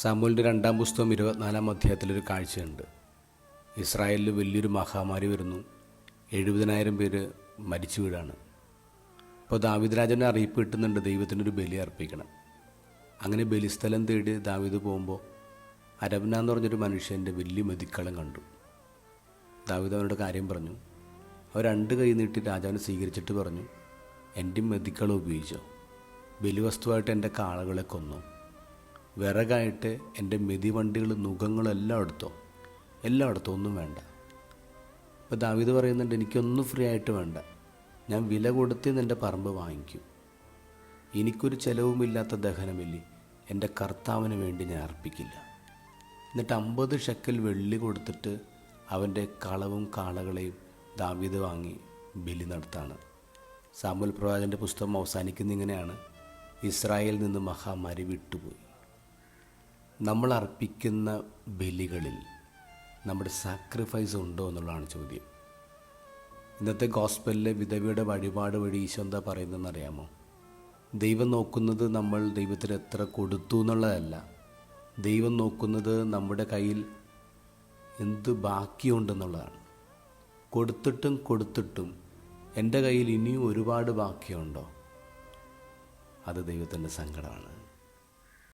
സാമൂലിന്റെ രണ്ടാം പുസ്തകം ഇരുപത്തിനാലാം അധ്യായത്തിലൊരു കാഴ്ചയുണ്ട്. ഇസ്രായേലിൽ വലിയൊരു മഹാമാരി വരുന്നു. എഴുപതിനായിരം പേര് മരിച്ചു വീഴാണ്. അപ്പോൾ ദാവിദ് രാജനെ അറിയിപ്പ് കിട്ടുന്നുണ്ട് ദൈവത്തിനൊരു ബലി അർപ്പിക്കണം. അങ്ങനെ ബലിസ്ഥലം തേടി ദാവിദ് പോകുമ്പോൾ അരബന എന്ന് പറഞ്ഞൊരു മനുഷ്യന്റെ വലിയ മെതിക്കളം കണ്ടു. ദാവിദ് അവനോട് കാര്യം പറഞ്ഞു. അവർ രണ്ട് കൈ നീട്ടി രാജാവിനെ സ്വീകരിച്ചിട്ട് പറഞ്ഞു എന്റെ മെതിക്കളം ഉപയോഗിച്ചോ. ബലിവസ്തുവായിട്ട് എന്റെ കാളകളെ കൊന്നു. വിറകായിട്ട് എന്റെ മെതിവണ്ടികൾ എടുത്തോ? എല്ലാം എടുത്തോ? ഒന്നും വേണ്ട. ഇപ്പോൾ ദാവിദ് പറയുന്നുണ്ട് എനിക്കൊന്നും ഫ്രീ ആയിട്ട് വേണ്ട. ഞാൻ വില കൊടുത്ത് നിന്റെ പറമ്പ് വാങ്ങിക്കും. എനിക്കൊരു ചിലവുമില്ലാത്ത ദഹനമില്ലേ എന്റെ കർത്താവിന് വേണ്ടി ഞാൻ അർപ്പിക്കില്ല. എന്നിട്ട് അമ്പത് ഷെക്കൽ വെള്ളി കൊടുത്തിട്ട് അവന്റെ കളവും കാളകളെയും ദാവീദ് വാങ്ങി ബലി നടത്താണ്. സാമുൽ പ്രവാചന്റെ പുസ്തകം അവസാനിക്കുന്ന ഇങ്ങനെയാണ്. ഇസ്രായേൽ നിന്ന് മഹാമാരി വിട്ടുപോയി നമ്മൾ അർപ്പിക്കുന്ന ബലികളിൽ നമ്മുടെ സാക്രിഫൈസ് ഉണ്ടോ എന്നുള്ളതാണ് ചോദ്യം. ഇന്നത്തെ ഗോസ്പലിലെ വിധവയുടെ വഴിപാട് വഴി ഈശോ എന്താ പറയുന്നതെന്ന് അറിയാമോ ദൈവം നോക്കുന്നത് നമ്മൾ ദൈവത്തിന് എത്ര കൊടുത്തു എന്നുള്ളതല്ല. ദൈവം നോക്കുന്നത് നമ്മുടെ കയ്യിൽ എന്ത് ബാക്കിയുണ്ടെന്നുള്ളതാണ്. കൊടുത്തിട്ടും കൊടുത്തിട്ടും എന്റെ കയ്യിൽ ഇനിയും ഒരുപാട് ബാക്കിയുണ്ടോ? അത് ദൈവത്തിന്റെ സങ്കടമാണ്.